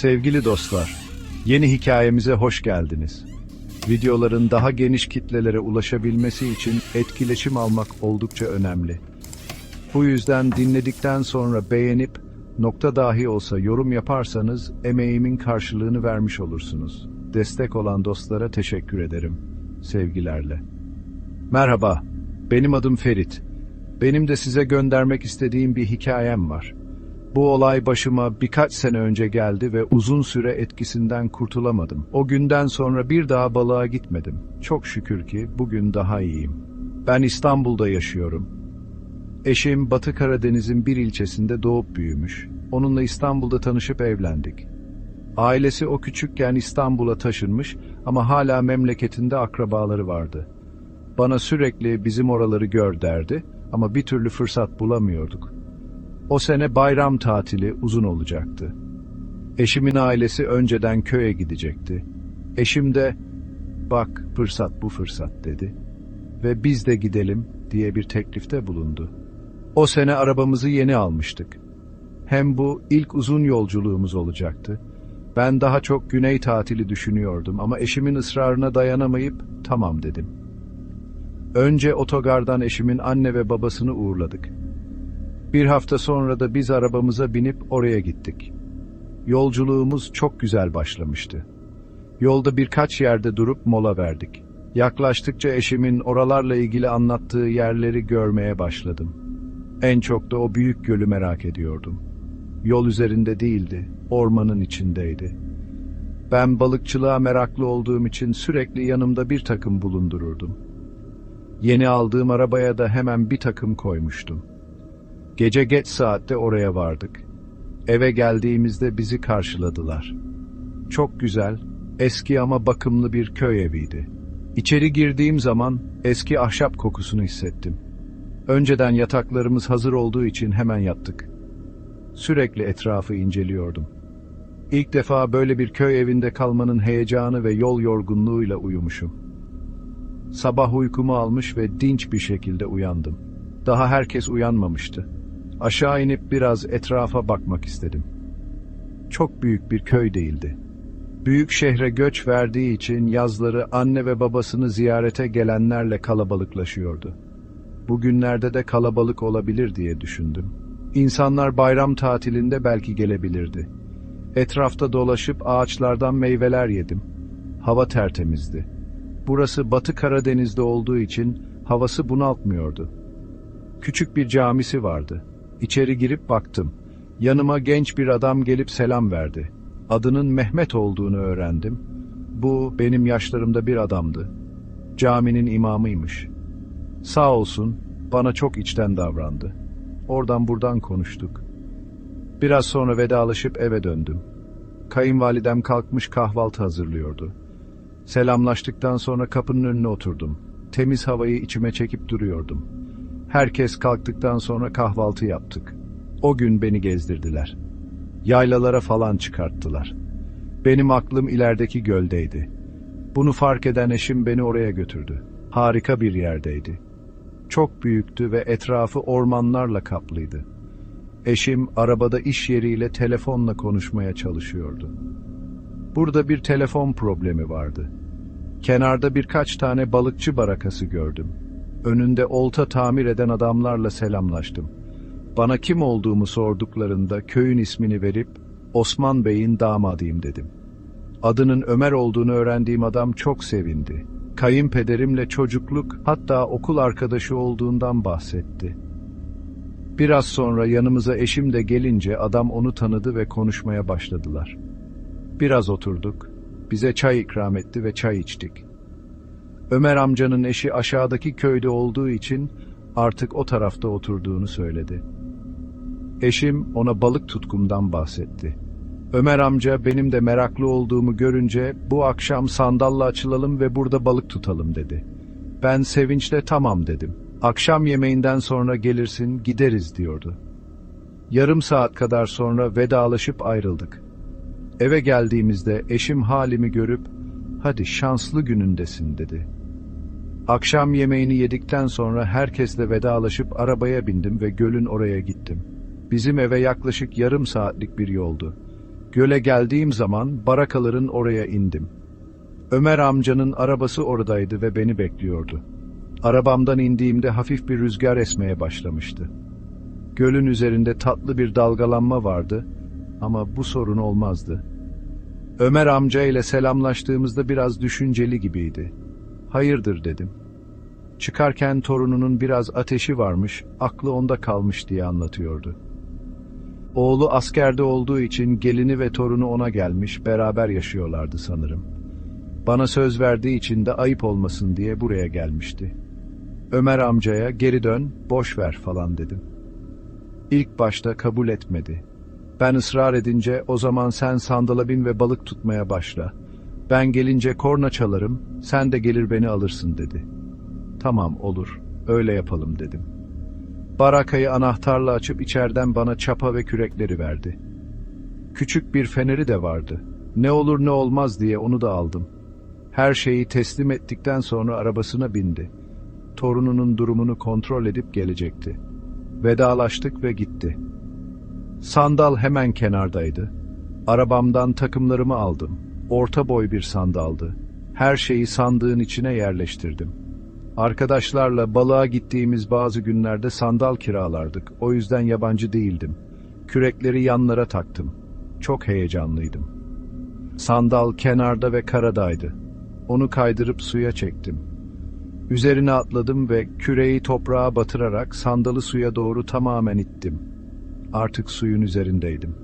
Sevgili dostlar, yeni hikayemize hoş geldiniz. Videoların daha geniş kitlelere ulaşabilmesi için etkileşim almak oldukça önemli. Bu yüzden dinledikten sonra beğenip nokta dahi olsa yorum yaparsanız emeğimin karşılığını vermiş olursunuz. Destek olan dostlara teşekkür ederim. Sevgilerle. Merhaba, benim adım Ferit. Benim de size göndermek istediğim bir hikayem var. Bu olay başıma birkaç sene önce geldi ve uzun süre etkisinden kurtulamadım. O günden sonra bir daha balığa gitmedim. Çok şükür ki bugün daha iyiyim. Ben İstanbul'da yaşıyorum. Eşim Batı Karadeniz'in bir ilçesinde doğup büyümüş. Onunla İstanbul'da tanışıp evlendik. Ailesi o küçükken İstanbul'a taşınmış ama hala memleketinde akrabaları vardı. Bana sürekli bizim oraları gör derdi ama bir türlü fırsat bulamıyorduk. O sene bayram tatili uzun olacaktı. Eşimin ailesi önceden köye gidecekti. Eşim de bak fırsat bu fırsat dedi ve biz de gidelim diye bir teklifte bulundu. O sene arabamızı yeni almıştık. Hem bu ilk uzun yolculuğumuz olacaktı. Ben daha çok güney tatili düşünüyordum ama eşimin ısrarına dayanamayıp tamam dedim. Önce otogardan eşimin anne ve babasını uğurladık. Bir hafta sonra da biz arabamıza binip oraya gittik. Yolculuğumuz çok güzel başlamıştı. Yolda birkaç yerde durup mola verdik. Yaklaştıkça eşimin oralarla ilgili anlattığı yerleri görmeye başladım. En çok da o büyük gölü merak ediyordum. Yol üzerinde değildi, ormanın içindeydi. Ben balıkçılığa meraklı olduğum için sürekli yanımda bir takım bulundururdum. Yeni aldığım arabaya da hemen bir takım koymuştum. Gece geç saatte oraya vardık. Eve geldiğimizde bizi karşıladılar. Çok güzel, eski ama bakımlı bir köy eviydi. İçeri girdiğim zaman eski ahşap kokusunu hissettim. Önceden yataklarımız hazır olduğu için hemen yattık. Sürekli etrafı inceliyordum. İlk defa böyle bir köy evinde kalmanın heyecanı ve yol yorgunluğuyla uyumuşum. Sabah uykumu almış ve dinç bir şekilde uyandım. Daha herkes uyanmamıştı. Aşağı inip biraz etrafa bakmak istedim. Çok büyük bir köy değildi. Büyük şehre göç verdiği için yazları anne ve babasını ziyarete gelenlerle kalabalıklaşıyordu. Bugünlerde de kalabalık olabilir diye düşündüm. İnsanlar bayram tatilinde belki gelebilirdi. Etrafta dolaşıp ağaçlardan meyveler yedim. Hava tertemizdi. Burası Batı Karadeniz'de olduğu için havası bunaltmıyordu. Küçük bir camisi vardı. İçeri girip baktım. Yanıma genç bir adam gelip selam verdi. Adının Mehmet olduğunu öğrendim. Bu benim yaşlarımda bir adamdı. Caminin imamıymış. Sağ olsun bana çok içten davrandı. Oradan buradan konuştuk. Biraz sonra vedalaşıp eve döndüm. Kayınvalidem kalkmış kahvaltı hazırlıyordu. Selamlaştıktan sonra kapının önüne oturdum. Temiz havayı içime çekip duruyordum. Herkes kalktıktan sonra kahvaltı yaptık. O gün beni gezdirdiler. Yaylalara falan çıkarttılar. Benim aklım ilerideki göldeydi. Bunu fark eden eşim beni oraya götürdü. Harika bir yerdeydi. Çok büyüktü ve etrafı ormanlarla kaplıydı. Eşim arabada iş yeriyle telefonla konuşmaya çalışıyordu. Burada bir telefon problemi vardı. Kenarda birkaç tane balıkçı barakası gördüm. Önünde olta tamir eden adamlarla selamlaştım. Bana kim olduğumu sorduklarında köyün ismini verip Osman Bey'in damadıyım dedim. Adının Ömer olduğunu öğrendiğim adam çok sevindi. Kayınpederimle çocukluk hatta okul arkadaşı olduğundan bahsetti. Biraz sonra yanımıza eşim de gelince adam onu tanıdı ve konuşmaya başladılar. Biraz oturduk. Bize çay ikram etti ve çay içtik. Ömer amcanın eşi aşağıdaki köyde olduğu için artık o tarafta oturduğunu söyledi. Eşim ona balık tutkumdan bahsetti. Ömer amca benim de meraklı olduğumu görünce bu akşam sandalla açılalım ve burada balık tutalım dedi. Ben sevinçle tamam dedim. Akşam yemeğinden sonra gelirsin gideriz diyordu. Yarım saat kadar sonra vedalaşıp ayrıldık. Eve geldiğimizde eşim halimi görüp hadi şanslı günündesin dedi. Akşam yemeğini yedikten sonra herkesle vedalaşıp arabaya bindim ve gölün oraya gittim. Bizim eve yaklaşık yarım saatlik bir yoldu. Göle geldiğim zaman barakaların oraya indim. Ömer amcanın arabası oradaydı ve beni bekliyordu. Arabamdan indiğimde hafif bir rüzgar esmeye başlamıştı. Gölün üzerinde tatlı bir dalgalanma vardı ama bu sorun olmazdı. Ömer amca ile selamlaştığımızda biraz düşünceli gibiydi. Hayırdır dedim. Çıkarken torununun biraz ateşi varmış, aklı onda kalmış diye anlatıyordu. Oğlu askerde olduğu için gelini ve torunu ona gelmiş, beraber yaşıyorlardı sanırım. Bana söz verdiği için de ayıp olmasın diye buraya gelmişti. Ömer amcaya geri dön, boş ver falan dedim. İlk başta kabul etmedi. Ben ısrar edince o zaman sen sandala bin ve balık tutmaya başla. Ben gelince korna çalarım, sen de gelir beni alırsın dedi. Tamam olur, öyle yapalım dedim. Barakayı anahtarla açıp içeriden bana çapa ve kürekleri verdi. Küçük bir feneri de vardı. Ne olur ne olmaz diye onu da aldım. Her şeyi teslim ettikten sonra arabasına bindi. Torununun durumunu kontrol edip gelecekti. Vedalaştık ve gitti. Sandal hemen kenardaydı. Arabamdan takımlarımı aldım. Orta boy bir sandaldı. Her şeyi sandığın içine yerleştirdim. Arkadaşlarla balığa gittiğimiz bazı günlerde sandal kiralardık. O yüzden yabancı değildim. Kürekleri yanlara taktım. Çok heyecanlıydım. Sandal kenarda ve karadaydı. Onu kaydırıp suya çektim. Üzerine atladım ve küreği toprağa batırarak sandalı suya doğru tamamen ittim. Artık suyun üzerindeydim.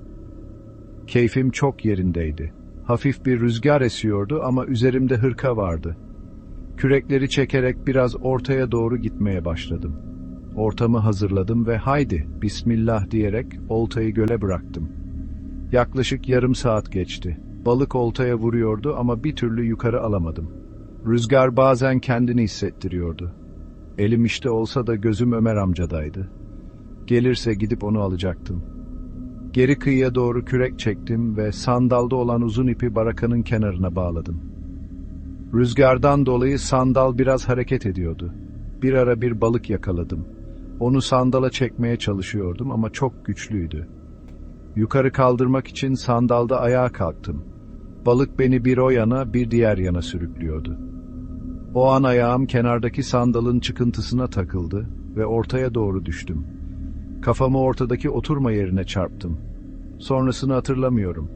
Keyfim çok yerindeydi. Hafif bir rüzgar esiyordu ama üzerimde hırka vardı. Kürekleri çekerek biraz ortaya doğru gitmeye başladım. Ortamı hazırladım ve haydi bismillah diyerek oltayı göle bıraktım. Yaklaşık yarım saat geçti. Balık oltaya vuruyordu ama bir türlü yukarı alamadım. Rüzgar bazen kendini hissettiriyordu. Elim işte olsa da gözüm Ömer amcadaydı. Gelirse gidip onu alacaktım. Geri kıyıya doğru kürek çektim ve sandalda olan uzun ipi barakanın kenarına bağladım. Rüzgardan dolayı sandal biraz hareket ediyordu. Bir ara bir balık yakaladım. Onu sandala çekmeye çalışıyordum ama çok güçlüydü. Yukarı kaldırmak için sandalda ayağa kalktım. Balık beni bir o yana bir diğer yana sürüklüyordu. O an ayağım kenardaki sandalın çıkıntısına takıldı ve ortaya doğru düştüm. Kafamı ortadaki oturma yerine çarptım. Sonrasını hatırlamıyorum.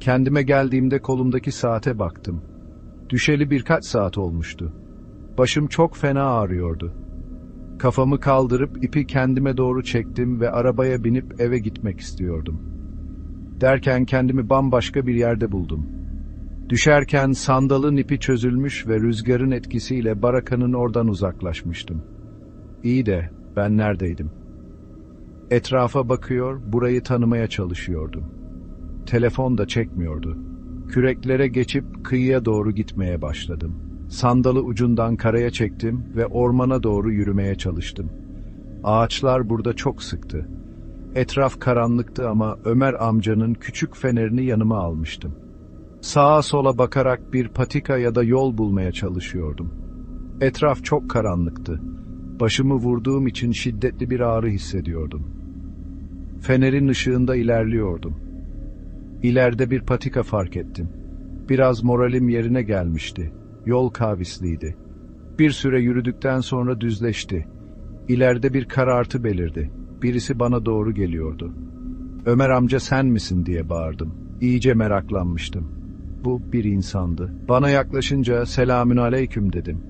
Kendime geldiğimde kolumdaki saate baktım. Düşeli birkaç saat olmuştu. Başım çok fena ağrıyordu. Kafamı kaldırıp ipi kendime doğru çektim ve arabaya binip eve gitmek istiyordum. Derken kendimi bambaşka bir yerde buldum. Düşerken sandalın ipi çözülmüş ve rüzgarın etkisiyle barakanın oradan uzaklaşmıştım. İyi de ben neredeydim? Etrafa bakıyor, burayı tanımaya çalışıyordum. Telefon da çekmiyordu. Küreklere geçip kıyıya doğru gitmeye başladım. Sandalı ucundan karaya çektim ve ormana doğru yürümeye çalıştım. Ağaçlar burada çok sıktı. Etraf karanlıktı ama Ömer amcanın küçük fenerini yanıma almıştım. Sağa sola bakarak bir patika ya da yol bulmaya çalışıyordum. Etraf çok karanlıktı. Başımı vurduğum için şiddetli bir ağrı hissediyordum. Fenerin ışığında ilerliyordum. İleride bir patika fark ettim. Biraz moralim yerine gelmişti. Yol kavisliydi. Bir süre yürüdükten sonra düzleşti. İleride bir karartı belirdi. Birisi bana doğru geliyordu. Ömer amca sen misin diye bağırdım. İyice meraklanmıştım. Bu bir insandı. Bana yaklaşınca selamün aleyküm dedim.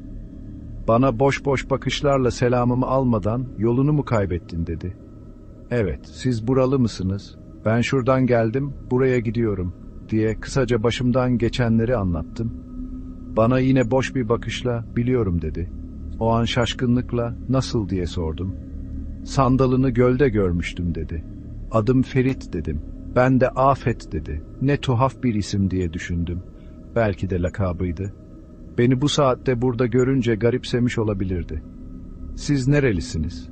Bana boş boş bakışlarla selamımı almadan yolunu mu kaybettin dedi. Evet, siz buralı mısınız? Ben şuradan geldim, buraya gidiyorum diye kısaca başımdan geçenleri anlattım. Bana yine boş bir bakışla biliyorum dedi. O an şaşkınlıkla nasıl diye sordum. Sandalını gölde görmüştüm dedi. Adım Ferit dedim. Ben de Afet dedi. Ne tuhaf bir isim diye düşündüm. Belki de lakabıydı. Beni bu saatte burada görünce garipsemiş olabilirdi. Siz nerelisiniz?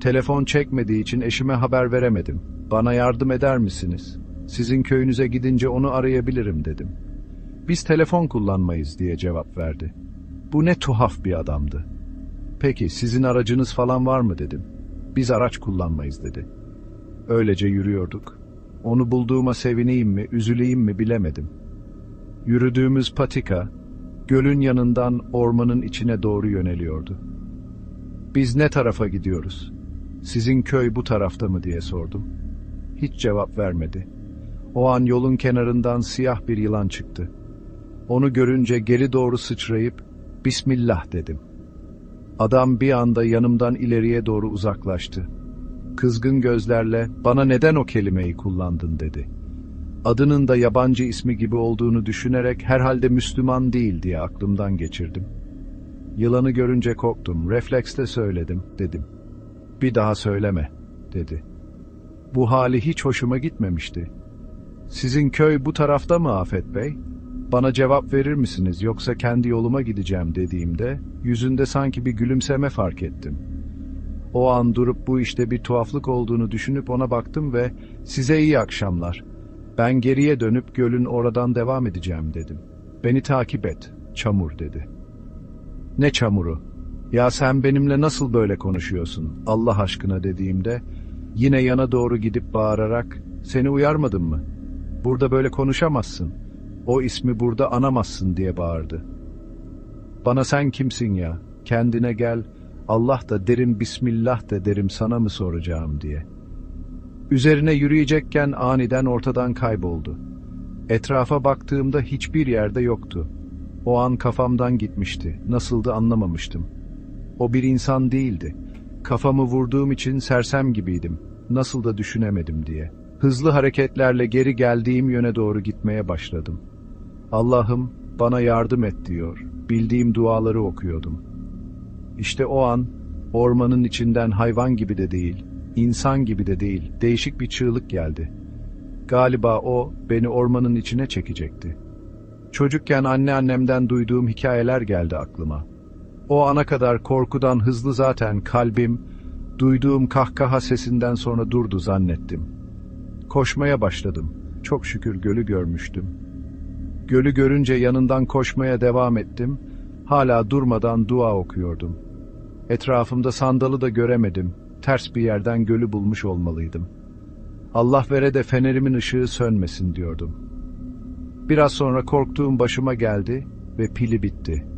Telefon çekmediği için eşime haber veremedim. Bana yardım eder misiniz? Sizin köyünüze gidince onu arayabilirim dedim. Biz telefon kullanmayız diye cevap verdi. Bu ne tuhaf bir adamdı. Peki sizin aracınız falan var mı dedim. Biz araç kullanmayız dedi. Öylece yürüyorduk. Onu bulduğuma sevineyim mi, üzüleyim mi bilemedim. Yürüdüğümüz patika, gölün yanından ormanın içine doğru yöneliyordu. Biz ne tarafa gidiyoruz? Sizin köy bu tarafta mı diye sordum. Hiç cevap vermedi. O an yolun kenarından siyah bir yılan çıktı. Onu görünce geri doğru sıçrayıp Bismillah dedim. Adam bir anda yanımdan ileriye doğru uzaklaştı. Kızgın gözlerle bana neden o kelimeyi kullandın dedi. Adının da yabancı ismi gibi olduğunu düşünerek herhalde Müslüman değil diye aklımdan geçirdim. Yılanı görünce korktum, refleksle söyledim, dedim. Bir daha söyleme, dedi. Bu hali hiç hoşuma gitmemişti. Sizin köy bu tarafta mı Afet Bey? Bana cevap verir misiniz yoksa kendi yoluma gideceğim dediğimde yüzünde sanki bir gülümseme fark ettim. O an durup bu işte bir tuhaflık olduğunu düşünüp ona baktım ve size iyi akşamlar. Ben geriye dönüp gölün oradan devam edeceğim dedim. Beni takip et, çamur dedi. Ne çamuru? Ya sen benimle nasıl böyle konuşuyorsun Allah aşkına dediğimde yine yana doğru gidip bağırarak seni uyarmadım mı? Burada böyle konuşamazsın. O ismi burada anamazsın diye bağırdı. Bana sen kimsin ya? Kendine gel. Allah da derim Bismillah de derim sana mı soracağım diye. Üzerine yürüyecekken aniden ortadan kayboldu. Etrafa baktığımda hiçbir yerde yoktu. O an kafamdan gitmişti. Nasıldı anlamamıştım. O bir insan değildi. Kafamı vurduğum için sersem gibiydim. Nasıl da düşünemedim diye. Hızlı hareketlerle geri geldiğim yöne doğru gitmeye başladım. Allah'ım bana yardım et diyor. Bildiğim duaları okuyordum. İşte o an ormanın içinden hayvan gibi de değil, insan gibi de değil, değişik bir çığlık geldi. Galiba o beni ormanın içine çekecekti. Çocukken anneannemden duyduğum hikayeler geldi aklıma. O ana kadar korkudan hızlı zaten kalbim, duyduğum kahkaha sesinden sonra durdu zannettim. Koşmaya başladım. Çok şükür gölü görmüştüm. Gölü görünce yanından koşmaya devam ettim. Hala durmadan dua okuyordum. Etrafımda sandalı da göremedim. Ters bir yerden gölü bulmuş olmalıydım. Allah vere de fenerimin ışığı sönmesin diyordum. Biraz sonra korktuğum başıma geldi ve pili bitti.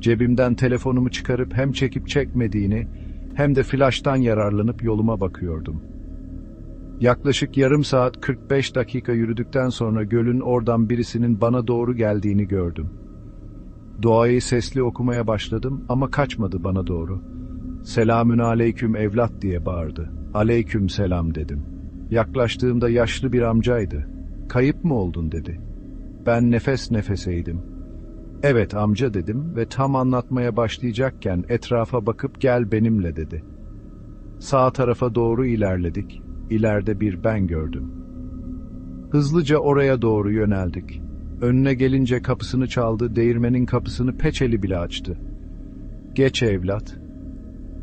Cebimden telefonumu çıkarıp hem çekip çekmediğini hem de flaştan yararlanıp yoluma bakıyordum. Yaklaşık yarım saat 45 dakika yürüdükten sonra gölün oradan birisinin bana doğru geldiğini gördüm. Duayı sesli okumaya başladım ama kaçmadı bana doğru. Selamün aleyküm evlat diye bağırdı. Aleyküm selam dedim. Yaklaştığımda yaşlı bir amcaydı. Kayıp mı oldun dedi. Ben nefes nefeseydim. Evet amca dedim ve tam anlatmaya başlayacakken etrafa bakıp gel benimle dedi. Sağ tarafa doğru ilerledik. İleride bir ben gördüm. Hızlıca oraya doğru yöneldik. Önüne gelince kapısını çaldı, değirmenin kapısını peçeli bile açtı. Geç evlat.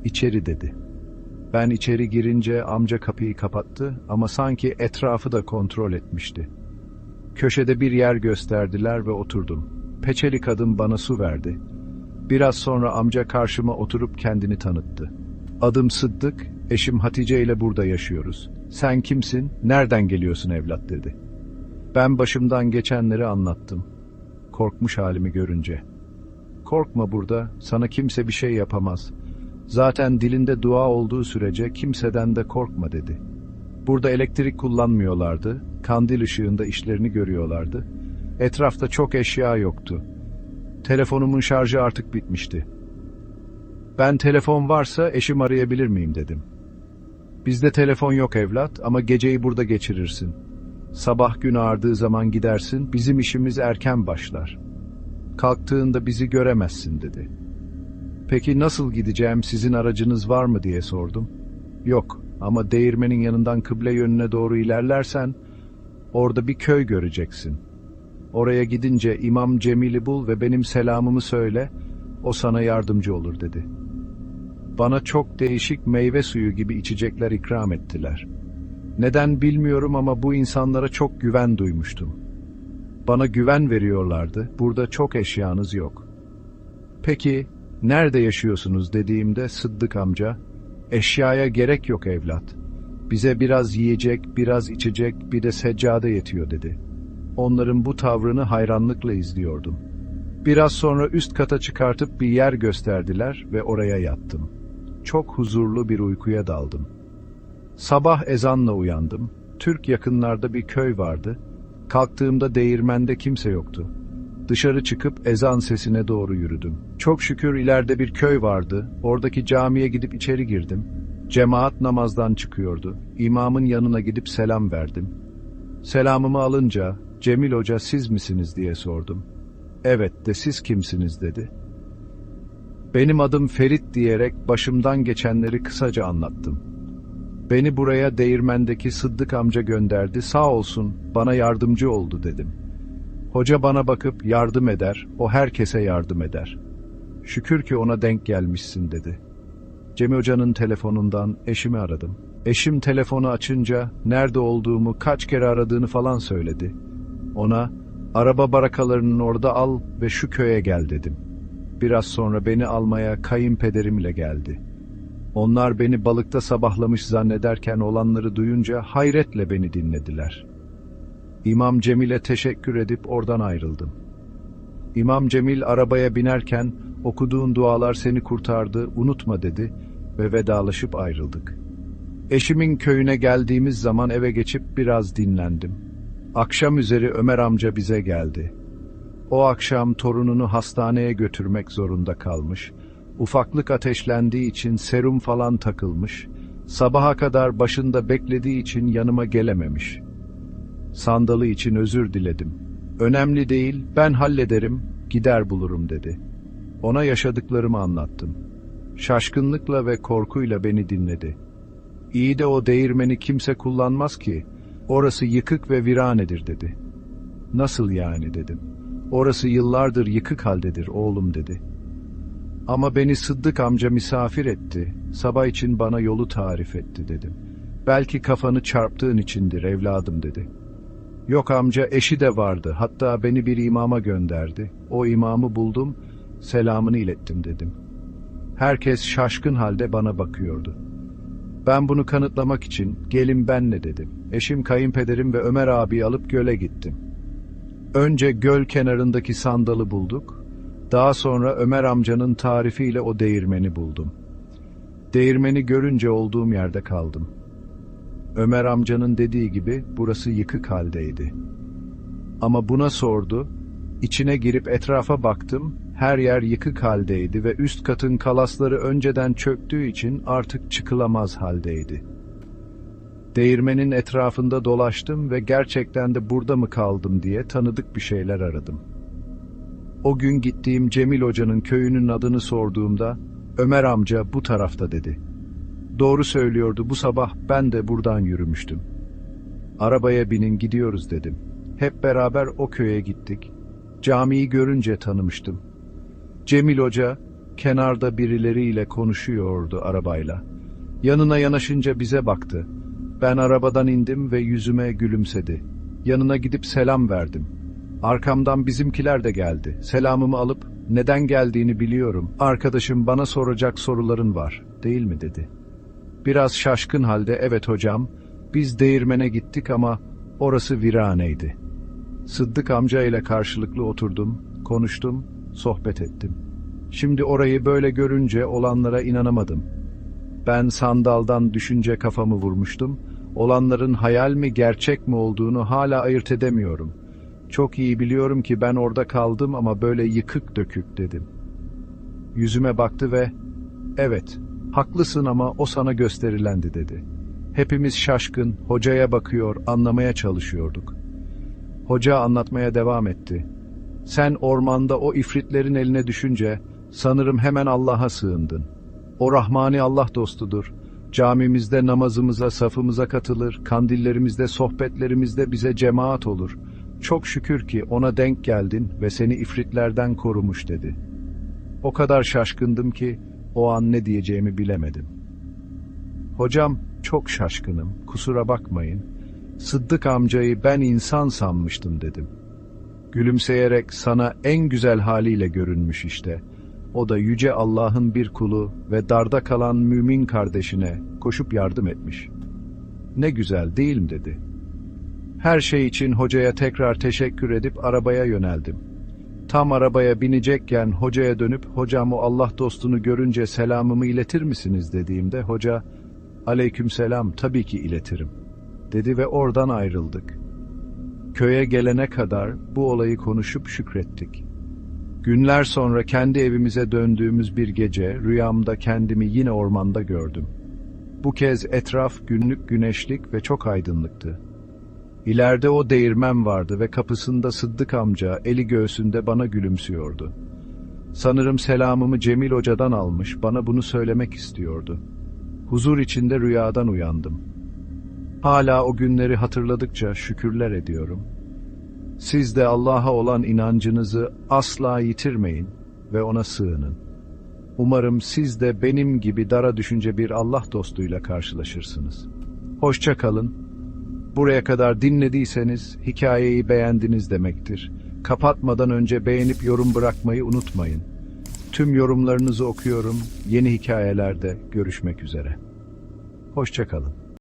İçeri dedi. Ben içeri girince amca kapıyı kapattı ama sanki etrafı da kontrol etmişti. Köşede bir yer gösterdiler ve oturdum. Peçeli kadın bana su verdi. Biraz sonra amca karşıma oturup kendini tanıttı. Adım Sıddık, eşim Hatice ile burada yaşıyoruz. Sen kimsin, nereden geliyorsun evlat dedi. Ben başımdan geçenleri anlattım. Korkmuş halimi görünce. Korkma burada, sana kimse bir şey yapamaz. Zaten dilinde dua olduğu sürece kimseden de korkma dedi. Burada elektrik kullanmıyorlardı, kandil ışığında işlerini görüyorlardı. Etrafta çok eşya yoktu. Telefonumun şarjı artık bitmişti. Ben telefon varsa eşim arayabilir miyim dedim. Bizde telefon yok evlat ama geceyi burada geçirirsin. Sabah gün ağardığı zaman gidersin, bizim işimiz erken başlar. Kalktığında bizi göremezsin dedi. Peki nasıl gideceğim, sizin aracınız var mı diye sordum. Yok ama değirmenin yanından kıble yönüne doğru ilerlersen, orada bir köy göreceksin. Oraya gidince İmam Cemil'i bul ve benim selamımı söyle, o sana yardımcı olur dedi. Bana çok değişik meyve suyu gibi içecekler ikram ettiler. Neden bilmiyorum ama bu insanlara çok güven duymuştum. Bana güven veriyorlardı, burada çok eşyanız yok. Peki, nerede yaşıyorsunuz dediğimde Sıddık amca, eşyaya gerek yok evlat. Bize biraz yiyecek, biraz içecek, bir de seccade yetiyor dedi. Onların bu tavrını hayranlıkla izliyordum. Biraz sonra üst kata çıkartıp bir yer gösterdiler ve oraya yattım. Çok huzurlu bir uykuya daldım. Sabah ezanla uyandım. Türk yakınlarda bir köy vardı. Kalktığımda değirmende kimse yoktu. Dışarı çıkıp ezan sesine doğru yürüdüm. Çok şükür ileride bir köy vardı. Oradaki camiye gidip içeri girdim. Cemaat namazdan çıkıyordu. İmamın yanına gidip selam verdim. Selamımı alınca Cemil Hoca siz misiniz diye sordum. Evet de siz kimsiniz dedi. Benim adım Ferit diyerek başımdan geçenleri kısaca anlattım. Beni buraya değirmendeki Sıddık amca gönderdi sağ olsun bana yardımcı oldu dedim. Hoca bana bakıp yardım eder, o herkese yardım eder. Şükür ki ona denk gelmişsin dedi. Cemil Hoca'nın telefonundan eşimi aradım. Eşim telefonu açınca nerede olduğumu, kaç kere aradığını falan söyledi. Ona araba barakalarının orada al ve şu köye gel dedim. Biraz sonra beni almaya kayınpederimle geldi. Onlar beni balıkta sabahlamış zannederken olanları duyunca hayretle beni dinlediler. İmam Cemil'e teşekkür edip oradan ayrıldım. İmam Cemil arabaya binerken okuduğun dualar seni kurtardı, unutma dedi ve vedalaşıp ayrıldık. Eşimin köyüne geldiğimiz zaman eve geçip biraz dinlendim. Akşam üzeri Ömer amca bize geldi. O akşam torununu hastaneye götürmek zorunda kalmış. Ufaklık ateşlendiği için serum falan takılmış. Sabaha kadar başında beklediği için yanıma gelememiş. Sandalı için özür diledim. Önemli değil, ben hallederim, gider bulurum dedi. Ona yaşadıklarımı anlattım. Şaşkınlıkla ve korkuyla beni dinledi. İyi de o değirmeni kimse kullanmaz ki. Orası yıkık ve viranedir dedi. Nasıl yani dedim. Orası yıllardır yıkık haldedir oğlum dedi. Ama beni Sıddık amca misafir etti. Sabah için bana yolu tarif etti dedim. Belki kafanı çarptığın içindir evladım dedi. Yok amca eşi de vardı. Hatta beni bir imama gönderdi. O imamı buldum, selamını ilettim dedim. Herkes şaşkın halde bana bakıyordu. Ben bunu kanıtlamak için gelin benle dedim. Eşim kayınpederim ve Ömer abi alıp göle gittim. Önce göl kenarındaki sandalı bulduk. Daha sonra Ömer amcanın tarifiyle o değirmeni buldum. Değirmeni görünce olduğum yerde kaldım. Ömer amcanın dediği gibi burası yıkık haldeydi. Ama buna sordu, içine girip etrafa baktım, her yer yıkık haldeydi ve üst katın kalasları önceden çöktüğü için artık çıkılamaz haldeydi. Değirmenin etrafında dolaştım ve gerçekten de burada mı kaldım diye tanıdık bir şeyler aradım. O gün gittiğim Cemil Hoca'nın köyünün adını sorduğumda Ömer amca bu tarafta dedi. Doğru söylüyordu bu sabah ben de buradan yürümüştüm. Arabaya binin gidiyoruz dedim. Hep beraber o köye gittik. Camiyi görünce tanımıştım. Cemil Hoca kenarda birileriyle konuşuyordu arabayla. Yanına yanaşınca bize baktı. Ben arabadan indim ve yüzüme gülümsedi. Yanına gidip selam verdim. Arkamdan bizimkiler de geldi. Selamımı alıp neden geldiğini biliyorum. Arkadaşım bana soracak soruların var, değil mi dedi. Biraz şaşkın halde evet hocam, biz değirmene gittik ama orası viraneydi. Sıddık amca ile karşılıklı oturdum, konuştum, sohbet ettim. Şimdi orayı böyle görünce olanlara inanamadım. Ben sandaldan düşünce kafamı vurmuştum. Olanların hayal mi gerçek mi olduğunu hala ayırt edemiyorum. Çok iyi biliyorum ki ben orada kaldım ama böyle yıkık dökük dedim. Yüzüme baktı ve evet haklısın ama o sana gösterilendi dedi. Hepimiz şaşkın, hocaya bakıyor, anlamaya çalışıyorduk. Hoca anlatmaya devam etti. Sen ormanda o ifritlerin eline düşünce sanırım hemen Allah'a sığındın. O Rahmani Allah dostudur. Camimizde namazımıza, safımıza katılır, kandillerimizde, sohbetlerimizde bize cemaat olur. Çok şükür ki ona denk geldin ve seni ifritlerden korumuş dedi. O kadar şaşkındım ki o an ne diyeceğimi bilemedim. Hocam çok şaşkınım, kusura bakmayın. Sıddık amcayı ben insan sanmıştım dedim. Gülümseyerek sana en güzel haliyle görünmüş işte. O da yüce Allah'ın bir kulu ve darda kalan mümin kardeşine koşup yardım etmiş. Ne güzel değil mi dedi. Her şey için hocaya tekrar teşekkür edip arabaya yöneldim. Tam arabaya binecekken hocaya dönüp hocam o Allah dostunu görünce selamımı iletir misiniz dediğimde hoca aleyküm selam tabii ki iletirim dedi ve oradan ayrıldık. Köye gelene kadar bu olayı konuşup şükrettik. Günler sonra kendi evimize döndüğümüz bir gece rüyamda kendimi yine ormanda gördüm. Bu kez etraf günlük güneşlik ve çok aydınlıktı. İleride o değirmen vardı ve kapısında Sıddık amca eli göğsünde bana gülümsüyordu. Sanırım selamımı Cemil Hoca'dan almış, bana bunu söylemek istiyordu. Huzur içinde rüyadan uyandım. Hala o günleri hatırladıkça şükürler ediyorum. Siz de Allah'a olan inancınızı asla yitirmeyin ve ona sığının. Umarım siz de benim gibi dara düşünce bir Allah dostuyla karşılaşırsınız. Hoşça kalın. Buraya kadar dinlediyseniz hikayeyi beğendiniz demektir. Kapatmadan önce beğenip yorum bırakmayı unutmayın. Tüm yorumlarınızı okuyorum. Yeni hikayelerde görüşmek üzere. Hoşça kalın.